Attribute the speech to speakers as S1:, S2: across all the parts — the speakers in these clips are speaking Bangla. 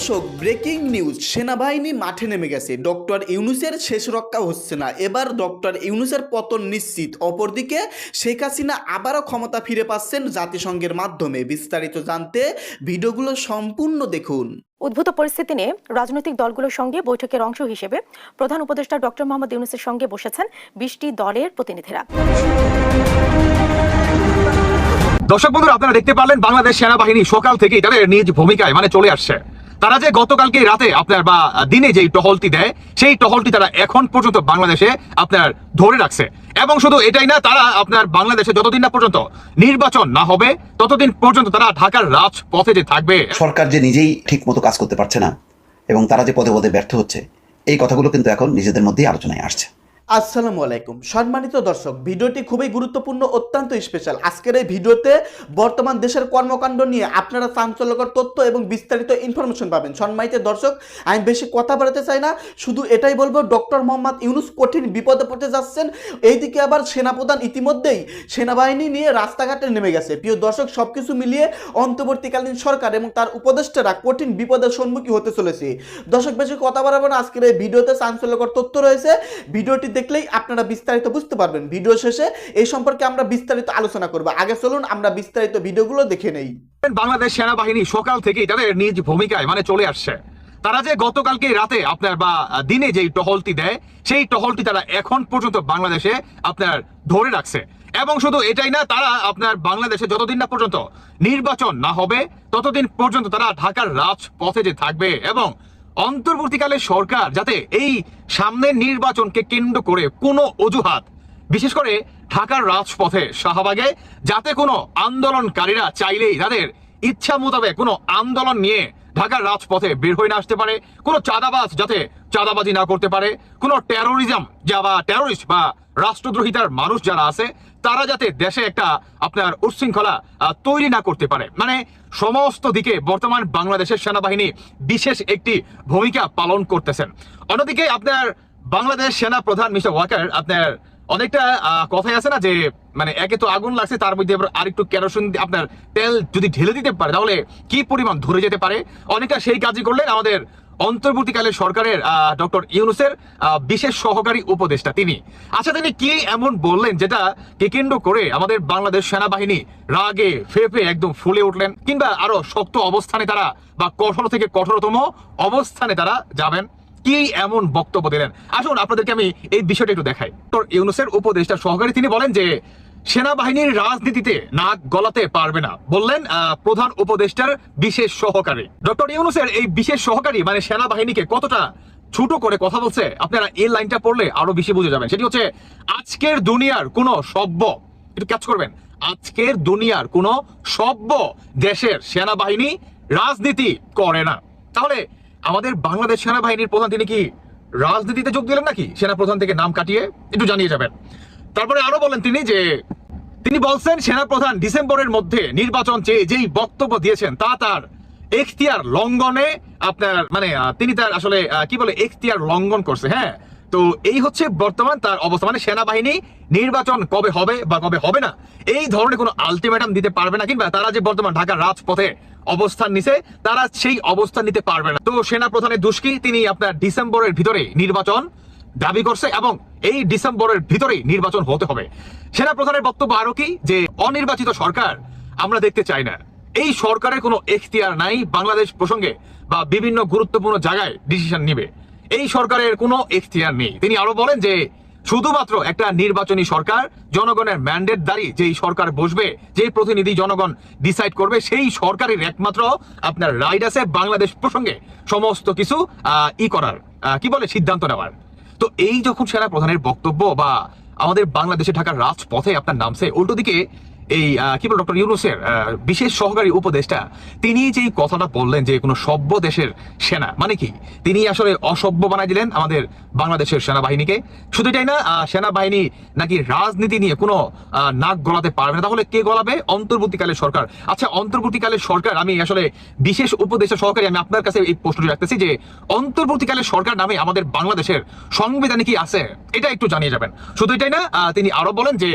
S1: দর্শক ব্রেকিং নিউজ সেনাবাহিনী মাঠে নেমে গেছে। ডক্টর ইউনুসের শেষ রক্ষা হচ্ছে না। এবার ডক্টর ইউনুসের পতন নিশ্চিত। অপরদিকে শেখ হাসিনা আবারও ক্ষমতা ফিরে পাচ্ছেন জাতিসংঘের মাধ্যমে। বিস্তারিত জানতে ভিডিওগুলো সম্পূর্ণ দেখুন।
S2: উদ্ভূত পরিস্থিতি নিয়ে রাজনৈতিক দলগুলোর সঙ্গে বৈঠকের অংশ হিসেবে প্রধান উপদেষ্টা ডক্টর মোহাম্মদ ইউনুসের সঙ্গে বসেছেন বিশটি দলের প্রতিনিধিরা।
S3: দর্শক বন্ধুরা আপনারা দেখতে পারলেন বাংলাদেশ সেনাবাহিনী সকাল থেকেই তাদের নিজ ভূমিকায় মানে চলে আসছে। তারা যে গতকালকে রাতে আপনার বা দিনে যেই টহলটি দেয়, সেই টহলটি তারা এখন পর্যন্ত বাংলাদেশে আপনার ধরে রাখছে। এবং শুধু এটাই না, তারা আপনার বাংলাদেশে যতদিন না পর্যন্ত নির্বাচন না হবে, ততদিন পর্যন্ত তারা ঢাকার রাজপথে যে থাকবে
S4: সরকার যে নিজেই ঠিক মতো কাজ করতে পারছে না, এবং তারা যে পদে পদে ব্যর্থ হচ্ছে, এই কথাগুলো কিন্তু এখন নিজেদের মধ্যেই আলোচনায় আসছে।
S1: আসসালামু আলাইকুম। সম্মানিত দর্শক, ভিডিওটি খুবই গুরুত্বপূর্ণ, অত্যন্ত স্পেশাল আজকের এই ভিডিওতে বর্তমান দেশের কর্মকাণ্ড নিয়ে আপনারা চাঞ্চল্যকর তথ্য এবং বিস্তারিত ইনফরমেশন পাবেন। সম্মানিত দর্শক, আমি বেশি কথা বাড়াতে চাই না, শুধু এটাই বলব ডক্টর মোহাম্মদ ইউনুস কঠিন বিপদে পড়তে যাচ্ছেন। এইদিকে আবার সেনাপ্রধান ইতিমধ্যেই সেনাবাহিনী নিয়ে রাস্তাঘাটে নেমে গেছে। প্রিয় দর্শক, সবকিছু মিলিয়ে অন্তর্বর্তীকালীন সরকার এবং তার উপদেষ্টারা কঠিন বিপদের সম্মুখীন হতে চলেছে। দর্শক, বেশি কথা বাড়াবো না। আজকের এই ভিডিওতে চাঞ্চল্যকর তথ্য রয়েছে। ভিডিওটি দেখলেই আপনারা বিস্তারিত বুঝতে পারবেন। ভিডিও শেষে এই সম্পর্কে আমরা বিস্তারিত আলোচনা করব। আগে চলুন, আমরা বিস্তারিত ভিডিওগুলো দেখে নেই।
S3: বাংলাদেশ সেনাবাহিনী সকাল থেকেই তাদের নিজ ভূমিকায় মানে চলে আসছে। তারা যে গতকালকে রাতে আপনার বা দিনে যেই টহলটি দেয়, সেই টহলটি তারা এখন পর্যন্ত বাংলাদেশে আপনার ধরে রাখছে। এবং শুধু এটাই না, তারা আপনার বাংলাদেশে যতদিন না পর্যন্ত নির্বাচন না হবে, ততদিন পর্যন্ত তারা ঢাকার রাজপথে যে থাকবে এবং অন্তর্বর্তীকালে সরকার যাতে এই সামনের নির্বাচনকে কেন্দ্র করে কোনো অজুহাত, বিশেষ করে ঢাকার রাজপথে শাহবাগে, যাতে কোনো আন্দোলনকারীরা চাইলেই তাদের ইচ্ছা মোতাবেক কোনো আন্দোলন নিয়ে ঢাকার রাজপথে বের হয়ে না আসতে পারে, কোনো চাঁদাবাজ যাতে চাঁদাবাজি না করতে পারে, কোনো টেরোরিজম যা বা টেরোরিস্ট বা রাষ্ট্রদ্রোহিতার মানুষ যারা আছে তারা যাতে দেশে একটা আপনার উচ্ছৃঙ্খলা তৈরি না করতে পারে। মানে সমস্ত দিকে বর্তমান বাংলাদেশের সেনাবাহিনী বিশেষ একটি ভূমিকা পালন করতেছেন। অন্যদিকে আপনার বাংলাদেশ সেনা প্রধান মিস্টার ওয়াকার, আপনার অনেকটা কথাই আছে না যে মানে একে তো আগুন লাগছে, তার মধ্যে আরেকটু কেরোসিন আপনার তেল যদি ঢেলে দিতে পারে, তাহলে কি পরিমাণ ধরে যেতে পারে? অনেকটা সেই কাজই করলেন আমাদের অন্তর্বর্তীকালে সরকারের ডক্টর ইউনুসের বিশেষ সহকারী উপদেষ্টা তিনি। আচ্ছা তিনি কি এমন বললেন যেটা কে করে আমাদের বাংলাদেশ সেনাবাহিনী রাগে ফেপে একদম ফুলে উঠলেন কিংবা আরও শক্ত অবস্থানে তারা বা কঠোর থেকে কঠোরতম অবস্থানে তারা যাবেন? কি এমন বক্তব্য দিলেন? আসুন, আপনাদেরকে আমি এই বিষয়টা একটু দেখাই। ডক্টর ইউনুসের উপদেষ্টা সহকারী তিনি বলেন যে সেনাবাহিনীর রাজনীতিতে নাক গলাতে পারবে না, বললেন প্রধান উপদেষ্টার বিশেষ সহকারী। ডক্টর ইউনুসের এই বিশেষ সহকারী মানে সেনাবাহিনীকে কতটা ছোট করে কথা বলছে, আপনারা এই লাইনটা পড়লে আরও বেশি বুঝে যাবেন। সেটি হচ্ছে, আজকের দুনিয়ার কোনো সভ্য, একটু ক্যাচ করবেন, আজকের দুনিয়ার কোনো সভ্য দেশের সেনাবাহিনী রাজনীতি করে না। তাহলে আমাদের বাংলাদেশ সেনাবাহিনীর প্রধান তিনি কি রাজনীতিতে যোগ দিলেন নাকি? সেনা প্রধান থেকে নাম কাটিয়ে একটু জানিয়ে যাবেন। তারপরে আরও বলেন তিনি যে, তিনি বলছেন সেনা প্রধান ডিসেম্বরের মধ্যে নির্বাচন চেয়ে যেই বক্তব্য দিয়েছেন, তা তার এখতিয়ার লঙ্ঘনে আপনার মানে তিনি তার আসলে কি বলে, এখতিয়ার লঙ্ঘন করছে হ্যাঁ? তো এই হচ্ছে বর্তমান তার অবস্থা মানে সেনাবাহিনী নির্বাচন কবে হবে বা কবে হবে না, এই ধরনের কোনো আলটিমেটাম দিতে পারবে না, কিংবা তারা যে বর্তমান ঢাকার রাজপথে অবস্থান নিছে, তারা সেই অবস্থান নিতে পারবে না। তো সেনা প্রধানের দুষ্কি তিনি আপনার ডিসেম্বরের ভিতরে নির্বাচন দাবি করছে এবং এই ডিসেম্বরের ভিতরেই নির্বাচন হতে হবে। সেনা প্রধানের বক্তব্য আরও কি? যে অনির্বাচিত সরকার আমরা দেখতে চাই না। এই সরকারের কোনো এখতিয়ার নাই বাংলাদেশ প্রসঙ্গে বা বিভিন্ন গুরুত্বপূর্ণ জায়গায় ডিসিশন নিবে। এই সরকারের কোনো এখতিয়ার নেই। তিনি আরও বলেন যে শুধুমাত্র একটা নির্বাচনী সরকার, জনগণের ম্যান্ডেট দাঁড়ি যেই সরকার বসবে, যেই প্রতিনিধি জনগণ ডিসাইড করবে, সেই সরকারের একমাত্র আপনার রাইট আছে বাংলাদেশ প্রসঙ্গে সমস্ত কিছু ই করার। কি বলে সিদ্ধান্ত নেওয়ার? তো এই যখন সেনা প্রধানের বক্তব্য বা আমাদের বাংলাদেশে ঢাকার রাজপথে আপনার নামছে, উল্টো দিকে এই কি বল ডক্টর ইউনুসের বিশেষ সহকারী উপদেষ্টা, তিনি যে কথাটা বললেন যে কোনো সভ্য দেশের সেনা মানে কি? তিনি আসলে অসভ্য বানাই দিলেন আমাদের বাংলাদেশের সেনাবাহিনীকে। শুধু এটাই না সেনাবাহিনী নাকি রাজনীতি নিয়ে কোনো নাক গলাতে পারবে না। তাহলে কে গলাবে? অন্তর্বর্তীকালের সরকার। আচ্ছা অন্তর্বর্তীকালের সরকার, আমি আসলে বিশেষ উপদেষ্টা সহকারী, আমি আপনার কাছে এই প্রশ্নটি রাখতেছি যে অন্তর্বর্তীকালের সরকার নামে আমাদের বাংলাদেশের সংবিধানে কি আছে? এটা একটু জানিয়ে যাবেন। শুধু এটাই না তিনি আরও বলেন যে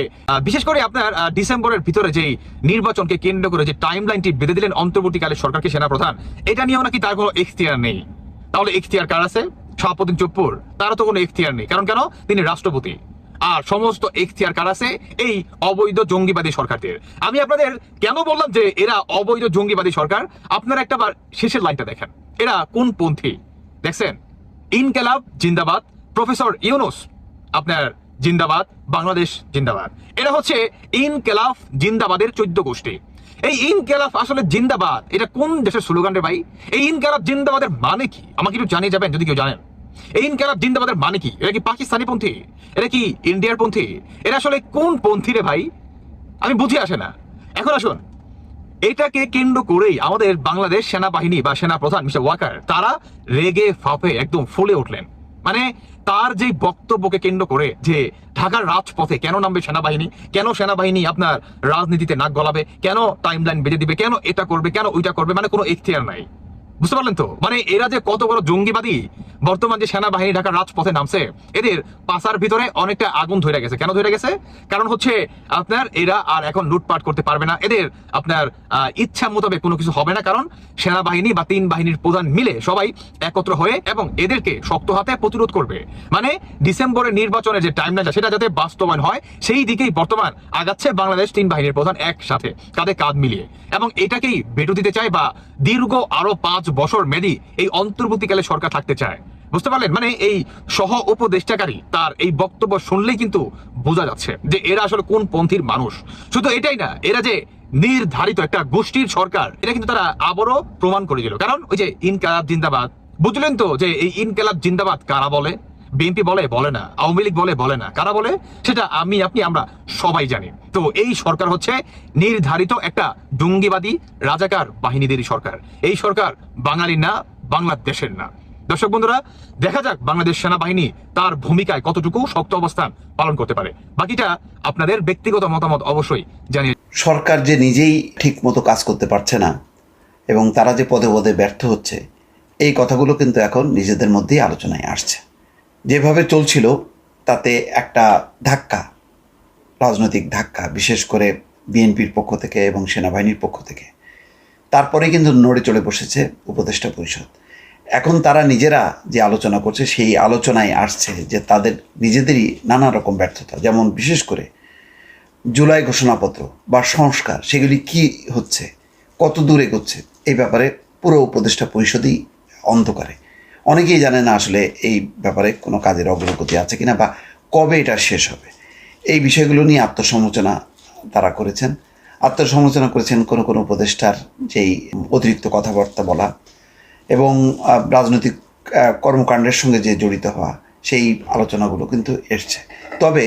S3: বিশেষ করে আপনার ডিসেম্বরের ভিতরে যে নির্বাচনকে কেন্দ্র করে যে টাইম লাইনটি বেঁধে দিলেন অন্তর্বর্তীকালে সরকারকে সেনাপ্রধান, এটা নিয়েও নাকি তার কোনো এখতিয়ার নেই? তাহলে এখতিয়ার কার আছে? শাহাবুদ্দিন চপ্পুর তারও তো কোনো এখতিয়ার নেই। কারণ কেন? তিনি রাষ্ট্রপতি। আর সমস্ত এখতিয়ার কার আছে? এই অবৈধ জঙ্গিবাদী সরকারদের। আমি আপনাদের কেন বললাম যে এরা অবৈধ জঙ্গিবাদী সরকার? আপনারা একটা বার শেষের লাইনটা দেখেন। এরা কোন পন্থী? দেখছেন? ইনকেলাব, জিন্দাবাদ। প্রফেসর ইউনুস, আপনার জিন্দাবাদ, বাংলাদেশ জিন্দাবাদ। এটা হচ্ছে ইনকেলাফ জিন্দাবাদের চোদ্দ গোষ্ঠী। এই ইনকেলাফ আসলে জিন্দাবাদ, এটা কোন দেশের স্লোগান রে ভাই? এই ইনকেলাফ জিন্দাবাদের মানে কি? আমাকে একটু জানিয়ে যাবেন যদি কেউ জানেন। এই ইনকেলাব জিন্দাবাদের মানে কি? এটা কি পাকিস্তানি পন্থী? এটা কি ইন্ডিয়ার পন্থী? এটা আসলে কোন পন্থী রে ভাই? আমি বুঝে আসে না। এখন আসুন। এটাকে কেন্দ্র করেই আমাদের বাংলাদেশ সেনাবাহিনী বা সেনা প্রধান মিস্টার ওয়াকার, তারা রেগে ফাপে একদম ফুলে উঠলেন। মানে তার যে বক্তব্যকে কেন্দ্র করে যে ঢাকার রাজপথে কেন নামবে সেনাবাহিনী, কেন সেনাবাহিনী আপনার রাজনীতিতে নাক গলাবে, কেন টাইমলাইন বেঁধে দিবে, কেন এটা করবে, কেন ওইটা করবে মানে কোনো এখতিয়ার নাই। বুঝতে পারলেন তো? মানে এরা যে কত বড় জঙ্গিবাদী, বর্তমান যে সেনাবাহিনী ঢাকার রাজপথে নামছে, এদের পাশার ভিতরে অনেকটা আগুন ধরে গেছে। কেন ধরে গেছে? কারণ হচ্ছে আপনার এরা আর এখন লুটপাট করতে পারবে না। এদের আপনার ইচ্ছা মোতাবেক কোনো কিছু হবে না। কারণ সেনাবাহিনী বা তিন বাহিনীর প্রধান মিলে সবাই একত্র হয়ে এবং এদেরকে শক্ত হাতে প্রতিরোধ করবে। মানে ডিসেম্বরের নির্বাচনের যে টাইম টাইমলাইন সেটা যাতে বাস্তবায়ন হয়, সেই দিকেই বর্তমান আগাচ্ছে বাংলাদেশ তিন বাহিনীর প্রধান একসাথে কাঁধে কাঁধ মিলিয়ে। এবং এটাকেই বেটু দিতে চায় বা দীর্ঘ আরও পাঁচ বছর মেয়াদি এই অন্তর্বর্তীকালে সরকার থাকতে চায়। বুঝতে পারলেন? মানে এই সহ উপদেষ্টাকারী তার এই বক্তব্য শুনলেই কিন্তু বোঝা যাচ্ছে যে এরা আসলে কোন পন্থীর মানুষ। শুধু এটাই না, এরা যে নির্ধারিত একটা গোষ্ঠীর সরকার, এটা কিন্তু তারা আবারও প্রমাণ করে দিল। কারণ ওই যে ইনকালাব জিন্দাবাদ, বুঝলেন তো যে এই ইনকালাব জিন্দাবাদ কারা বলে? বিএনপি বলে বলে না, আওয়ামী লীগ বলে বলে না। কারা বলে? সেটা আমি, আপনি, আমরা সবাই জানি। তো এই সরকার হচ্ছে নির্ধারিত একটা জঙ্গিবাদী রাজাকার বাহিনীদেরই সরকার। এই সরকার বাঙালির না, বাংলাদেশের না। দর্শক বন্ধুরা, দেখা যাক বাংলাদেশ সেনাবাহিনী তার ভূমিকায় কতটুকু শক্ত অবস্থান পালন করতে পারে। বাকিটা আপনাদের ব্যক্তিগত মতামত অবশ্যই জানিয়ে
S4: সরকার যে নিজেই ঠিক মতো কাজ করতে পারছে না এবং তারা যে পদে পদে ব্যর্থ হচ্ছে, এই কথাগুলো কিন্তু এখন নিজেদের মধ্যেই আলোচনায় আসছে। যেভাবে চলছিল, তাতে একটা ধাক্কা, রাজনৈতিক ধাক্কা, বিশেষ করে বিএনপির পক্ষ থেকে এবং সেনাবাহিনীর পক্ষ থেকে। তারপরে কিন্তু নড়ে চড়ে বসেছে উপদেষ্টা পরিষদ। এখন তারা নিজেরা যে আলোচনা করছে, সেই আলোচনায় আসছে যে তাদের নিজেদেরই নানা রকম ব্যর্থতা। যেমন বিশেষ করে জুলাই ঘোষণাপত্র বা সংস্কার, সেগুলি কি হচ্ছে, কত দূর এগোচ্ছে, এই ব্যাপারে পুরো উপদেষ্টা পরিষদই অন্ধকারে। অনেকেই জানে না আসলে এই ব্যাপারে কোনো কাজের অগ্রগতি আছে কিনা বা কবে এটা শেষ হবে। এই বিষয়গুলো নিয়ে আত্মসমালোচনা তারা করেছেন। আত্মসমালোচনা করেছেন কোনো কোনো উপদেষ্টার যেই অতিরিক্ত কথাবার্তা বলা এবং রাজনৈতিক কর্মকাণ্ডের সঙ্গে যে জড়িত হওয়া সেই আলোচনাগুলো কিন্তু এসছে। তবে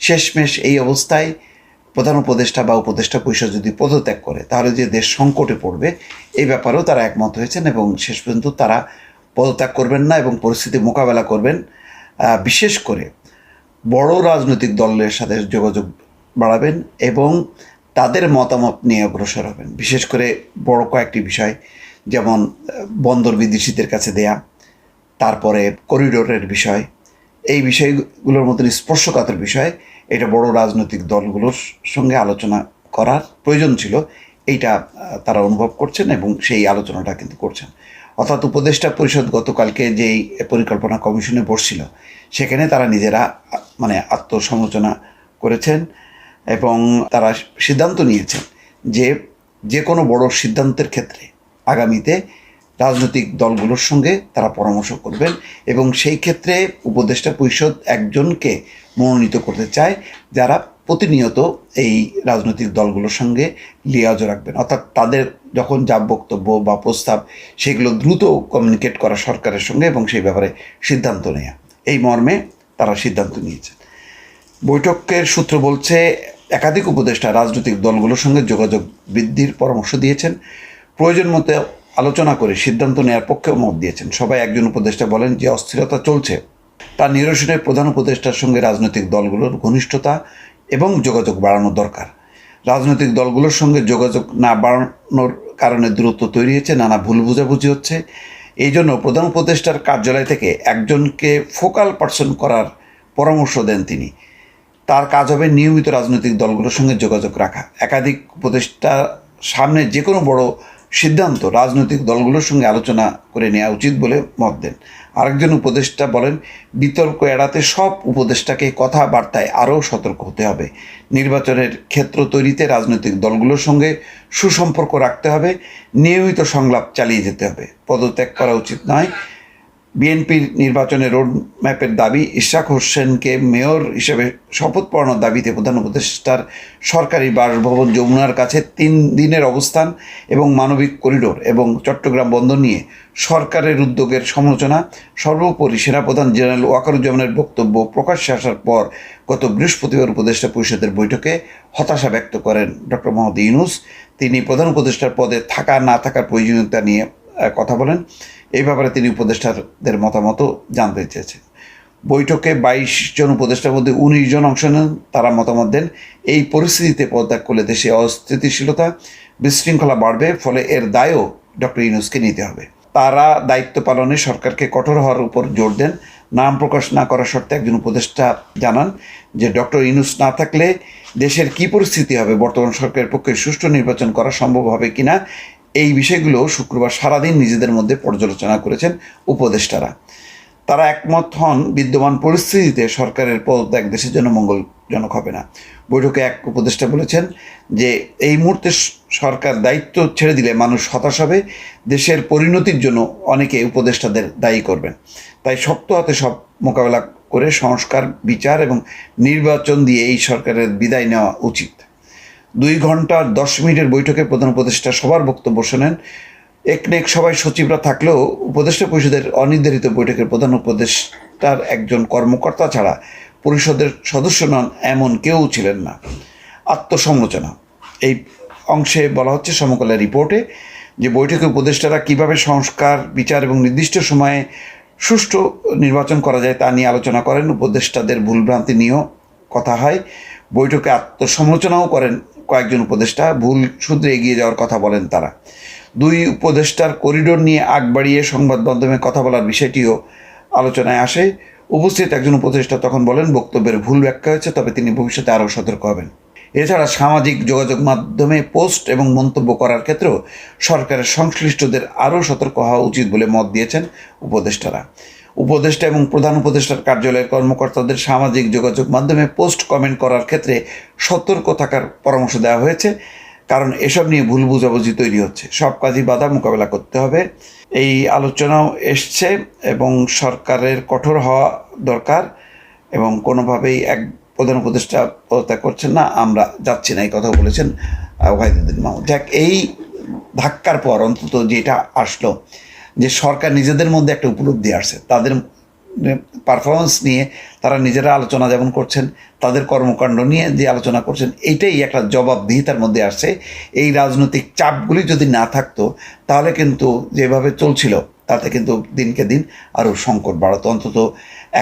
S4: শেষমেশ এই অবস্থায় প্রধান উপদেষ্টা বা উপদেষ্টা পরিষদ যদি পদত্যাগ করে, তাহলে যে দেশ সংকটে পড়বে, এই ব্যাপারেও তারা একমত হয়েছেন এবং শেষ পর্যন্ত তারা পদত্যাগ করবেন না এবং পরিস্থিতি মোকাবেলা করবেন বিশেষ করে বড় রাজনৈতিক দলের সাথে যোগাযোগ বাড়াবেন এবং তাদের মতামত নিয়ে অগ্রসর হবেন। বিশেষ করে বড় কয়েকটি বিষয়, যেমন বন্দর বিদেশিদের কাছে দেয়া, তারপরে করিডোরের বিষয়, এই বিষয়গুলোর মধ্যে স্পর্শকাতর বিষয়, এটা বড় রাজনৈতিক দলগুলোর সঙ্গে আলোচনা করার প্রয়োজন ছিল, এইটা তারা অনুভব করছেন এবং সেই আলোচনাটা কিন্তু করছেন। অর্থাৎ উপদেষ্টা পরিষদ গতকালকে যেই পরিকল্পনা কমিশনে বসছিল, সেখানে তারা নিজেরা মানে আত্মসমালোচনা করেছেন এবং তারা সিদ্ধান্ত নিয়েছেন যে যে কোনো বড় সিদ্ধান্তের ক্ষেত্রে আগামীতে রাজনৈতিক দলগুলোর সঙ্গে তারা পরামর্শ করবেন এবং সেই ক্ষেত্রে উপদেষ্টা পরিষদ একজনকে মনোনীত করতে চায় যারা প্রতিনিয়ত এই রাজনৈতিক দলগুলোর সঙ্গে লিয়াজ রাখবেন। অর্থাৎ তাদের যখন যা বক্তব্য বা প্রস্তাব, সেগুলো দ্রুত কমিউনিকেট করা সরকারের সঙ্গে এবং সেই ব্যাপারে সিদ্ধান্ত নেওয়া এই মর্মে তারা সিদ্ধান্ত নিয়েছেন। বৈঠকের সূত্র বলছে, একাধিক উপদেষ্টা রাজনৈতিক দলগুলোর সঙ্গে যোগাযোগ বৃদ্ধির পরামর্শ দিয়েছেন। প্রয়োজন মতো আলোচনা করে সিদ্ধান্ত নেওয়ার পক্ষেও মত দিয়েছেন। সবাই একজন উপদেষ্টা বলেন যে অস্থিরতা চলছে। তার নিরসনে প্রধান উপদেষ্টার সঙ্গে রাজনৈতিক দলগুলোর ঘনিষ্ঠতা এবং যোগাযোগ বাড়ানো দরকার। রাজনৈতিক দলগুলোর সঙ্গে যোগাযোগ না বাড়ানোর কারণে দূরত্ব তৈরি হয়েছে নানা ভুল বোঝাবুঝি হচ্ছে। এই জন্য প্রধান উপদেষ্টার কার্যালয় থেকে একজনকে ফোকাল পার্সন করার পরামর্শ দেন তিনি। তার কাজ হবে নিয়মিত রাজনৈতিক দলগুলোর সঙ্গে যোগাযোগ রাখা। একাধিক উপদেষ্টা সামনে যে কোনো বড় সিদ্ধান্ত রাজনৈতিক দলগুলোর সঙ্গে আলোচনা করে নেওয়া উচিত বলে মত দেন। আরেকজন উপদেষ্টা বলেন, বিতর্ক এড়াতে সব উপদেষ্টাকে কথাবার্তায় আরও সতর্ক হতে হবে। নির্বাচনের ক্ষেত্র তৈরিতে রাজনৈতিক দলগুলোর সঙ্গে সুসম্পর্ক রাখতে হবে, নিয়মিত সংলাপ চালিয়ে যেতে হবে। পদত্যাগ করা উচিত নয় বিএনপির নির্বাচনের রোড ম্যাপের দাবি, ইশাক হোসেনকে মেয়র হিসেবে শপথ পড়ানোর দাবিতে প্রধান উপদেষ্টার সরকারি বাসভবন যমুনার কাছে তিন দিনের অবস্থান এবং মানবিক করিডোর এবং চট্টগ্রাম বন্দর নিয়ে সরকারের উদ্যোগের সমালোচনা। সর্বোপরি সেনাপ্রধান জেনারেল ওয়াকারুজ্জামানের বক্তব্য প্রকাশ্যে আসার পর গত বৃহস্পতিবার উপদেষ্টা পরিষদের বৈঠকে হতাশা ব্যক্ত করেন ডক্টর মোহাম্মদ ইউনুস। তিনি প্রধান উপদেষ্টার পদে থাকা না থাকার প্রয়োজনীয়তা নিয়ে কথা বলেন। এই ব্যাপারে তিনি উপদেষ্টাদের মতামতও জানতে চেয়েছেন। বৈঠকে বাইশ জন উপদেষ্টার মধ্যে উনিশ জন অংশ নেন, তারা মতামত দেন, এই পরিস্থিতিতে পদত্যাগ করলে দেশে অস্থিতিশীলতা বিশৃঙ্খলা বাড়বে, ফলে এর দায়ও ডক্টর ইউনুসকে নিতে হবে। তারা দায়িত্ব পালনে সরকারকে কঠোর হওয়ার উপর জোর দেন। নাম প্রকাশ না করার সত্ত্বে একজন উপদেষ্টা জানান যে, ডক্টর ইউনুস না থাকলে দেশের কি পরিস্থিতি হবে? বর্তমান সরকারের পক্ষে সুষ্ঠু নির্বাচন করা সম্ভব হবে কিনা? এই বিষয়গুলো শুক্রবার সারাদিন নিজেদের মধ্যে পর্যালোচনা করেছেন উপদেষ্টারা। তারা একমত হন, বিদ্যমান পরিস্থিতিতে সরকারের পদত্যাগ দেশের জন্য মঙ্গলজনক হবে না। বৈঠকে এক উপদেষ্টা বলেছেন যে, এই মুহূর্তে সরকার দায়িত্ব ছেড়ে দিলে মানুষ হতাশ হবে, দেশের পরিণতির জন্য অনেকে উপদেষ্টাদের দায়ী করবেন। তাই শক্ত হাতে সব মোকাবেলা করে সংস্কার, বিচার এবং নির্বাচন দিয়ে এই সরকারের বিদায় নেওয়া উচিত। দুই ঘণ্টার দশ মিনিটের বৈঠকে প্রধান উপদেষ্টা সবার বক্তব্য শোনেন। একনেক সবাই সচিবরা থাকলেও উপদেষ্টা পরিষদের অনির্ধারিত বৈঠকের প্রধান উপদেষ্টার একজন কর্মকর্তা ছাড়া পরিষদের সদস্য নন এমন কেউ ছিলেন না। আত্মসমালোচনা। এই অংশে বলা হচ্ছে সমকালের রিপোর্টে যে বৈঠকে উপদেষ্টারা কীভাবে সংস্কার, বিচার এবং নির্দিষ্ট সময়ে সুষ্ঠু নির্বাচন করা যায় তা নিয়ে আলোচনা করেন। উপদেষ্টাদের ভুলভ্রান্তি নিয়েও কথা হয়। বৈঠকে আত্মসমালোচনাও করেন কয়েকজন উপদেষ্টা। ভুল শুধরে এগিয়ে যাওয়ার কথা বলেন তারা। দুই উপদেষ্টার করিডোর নিয়ে আগ বাড়িয়ে সংবাদ মাধ্যমে কথা বলার বিষয়টিও আলোচনায় আসে। উপস্থিত একজন উপদেষ্টা তখন বলেন, বক্তব্যের ভুল ব্যাখ্যা হয়েছে, তবে তিনি ভবিষ্যতে আরও সতর্ক হবেন। এছাড়া সামাজিক যোগাযোগ মাধ্যমে পোস্ট এবং মন্তব্য করার ক্ষেত্রেও সরকারের সংশ্লিষ্টদের আরও সতর্ক হওয়া উচিত বলে মত দিয়েছেন উপদেষ্টারা। উপদেষ্টা এবং প্রধান উপদেষ্টার কার্যালয়ের কর্মকর্তাদের সামাজিক যোগাযোগ মাধ্যমে পোস্ট কমেন্ট করার ক্ষেত্রে সতর্ক থাকার পরামর্শ দেওয়া হয়েছে। কারণ এসব নিয়ে ভুল বুঝাবুঝি তৈরি হচ্ছে। সব কাজই বাধা মোকাবেলা করতে হবে। এই আলোচনাও এসছে এবং সরকারের কঠোর হওয়া দরকার এবং কোনোভাবেই এক প্রধান উপদেষ্টা পদত্যাগ করছেন না, আমরা যাচ্ছি না, এই কথা বলেছেন ওয়াহিদুদ্দিন মাহমুদ যাক, এই ধাক্কার পর অন্তত যেটা আসলো যে সরকার নিজেদের মধ্যে একটা উপলব্ধি আসছে। তাদের পারফরমেন্স নিয়ে তারা নিজেরা আলোচনা যেমন করছেন, তাদের কর্মকাণ্ড নিয়ে যে আলোচনা করছেন, এটাই একটা জবাবদিহিতার মধ্যে আসছে। এই রাজনৈতিক চাপগুলি যদি না থাকতো, তাহলে কিন্তু যেভাবে চলছিল তাতে কিন্তু দিনকে দিন আরও সংকট বাড়াতো। অন্তত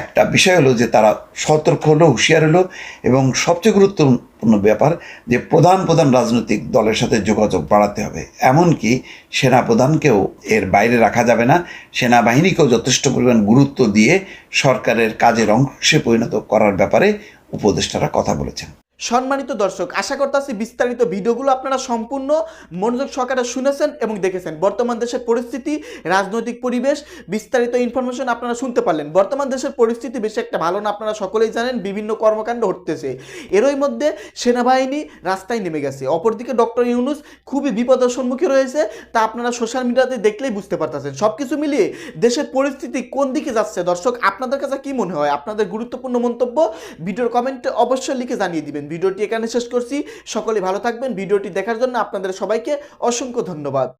S4: একটা বিষয় হলো যে তারা সতর্ক হলো, হুঁশিয়ার হলো এবং সবচেয়ে গুরুত্বপূর্ণ ব্যাপার যে প্রধান প্রধান রাজনৈতিক দলের সাথে যোগাযোগ বাড়াতে হবে। এমনকি সেনাপ্রধানকেও এর বাইরে রাখা যাবে না। সেনাবাহিনীকেও যথেষ্ট পরিমাণ গুরুত্ব দিয়ে সরকারের কাজের অংশে পরিণত করার ব্যাপারে উপদেষ্টারা কথা বলেছেন।
S1: সম্মানিত দর্শক, আশা করতেছি বিস্তারিত ভিডিওগুলো আপনারা সম্পূর্ণ মনোযোগ সহকারে শুনেছেন এবং দেখেছেন। বর্তমান দেশের পরিস্থিতি, রাজনৈতিক পরিবেশ, বিস্তারিত ইনফরমেশন আপনারা শুনতে পারলেন। বর্তমান দেশের পরিস্থিতি বেশি একটা ভালো না, আপনারা সকলেই জানেন, বিভিন্ন কর্মকাণ্ড ঘটতেছে। এরই মধ্যে সেনাবাহিনী রাস্তায় নেমে গেছে। অপরদিকে ডক্টর ইউনুস খুবই বিপদের সম্মুখীন রয়েছে, তা আপনারা সোশ্যাল মিডিয়াতে দেখলেই বুঝতে পারতেছেন। সব কিছু মিলিয়ে দেশের পরিস্থিতি কোন দিকে যাচ্ছে? দর্শক, আপনাদের কাছে কি মনে হয়? আপনাদের গুরুত্বপূর্ণ মন্তব্য ভিডিওর কমেন্টে অবশ্যই লিখে জানিয়ে দিবেন। ভিডিওটি এখানে শেষ করছি। সকলে ভালো থাকবেন। ভিডিওটি দেখার জন্য আপনাদের সবাইকে অসংখ্য ধন্যবাদ।